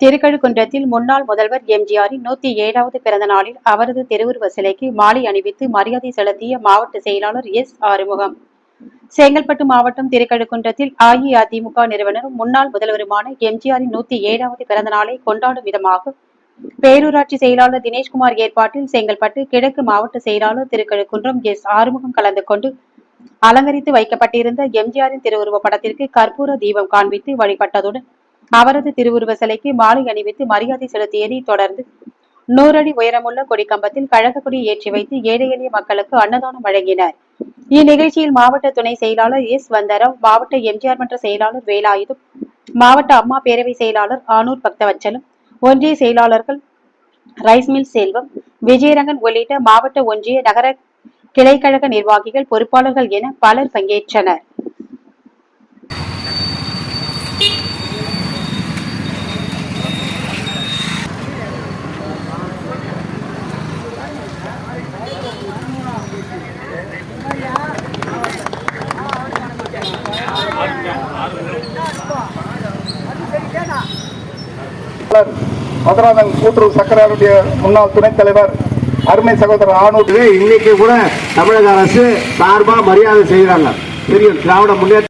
திருக்கழுக்குன்றத்தில் முன்னாள் முதல்வர் எம்ஜிஆரின் நூத்தி ஏழாவது பிறந்த நாளில் அவரது திருவுருவ சிலைக்கு மாலை அணிவித்து மரியாதை செலுத்திய மாவட்ட செயலாளர் எஸ் ஆறுமுகம். செங்கல்பட்டு மாவட்டம் திருக்கழுக்குன்றத்தில் அஇஅதிமுக நிறுவனரும் முன்னாள் முதல்வருமான எம்ஜிஆரின் நூத்தி ஏழாவது பிறந்த நாளை கொண்டாடும் விதமாக பேரூராட்சி செயலாளர் தினேஷ்குமார் ஏற்பாட்டில் செங்கல்பட்டு கிழக்கு மாவட்ட செயலாளர் திருக்கழுக்குன்றம் எஸ் ஆறுமுகம் கலந்து கொண்டு அலங்கரித்து வைக்கப்பட்டிருந்த எம்ஜிஆரின் திருவுருவ படத்திற்கு கற்பூர தீபம் காண்பித்து வழிபட்டதுடன் அவரது திருவுருவ சிலைக்கு மாலை அணிவித்து மரியாதை செலுத்தியதை தொடர்ந்து நூறடி உயரமுள்ள கொடிக்கம்பத்தில் கழக கொடி ஏற்றி வைத்து ஏழை எளிய மக்களுக்கு அன்னதானம் வழங்கினர். இந்நிகழ்ச்சியில் மாவட்ட துணை செயலாளர் எஸ். வந்தராவ் மாவட்ட எம்ஜிஆர் மன்ற செயலாளர் வேலாயுதம் மாவட்ட அம்மா பேரவை செயலாளர் ஆனூர் பக்தவச்சலம் ஒன்றிய செயலாளர்கள் ரைஸ்மில் செல்வம் விஜயரங்கன் உள்ளிட்ட மாவட்ட ஒன்றிய நகர கிளைக்கழக நிர்வாகிகள் பொறுப்பாளர்கள் என பலர் பங்கேற்றனர் தலைவர் மதுராந்தகம் கூட்டுறவு சக்கரவருடைய முன்னாள் துணைத் தலைவர் அருமை சகோதரர் ஆனூர் இன்னைக்கு கூட தமிழக அரசு சார்பாக மரியாதை செய்கிறாங்க. தெரியும் திராவிட முன்னேற்ற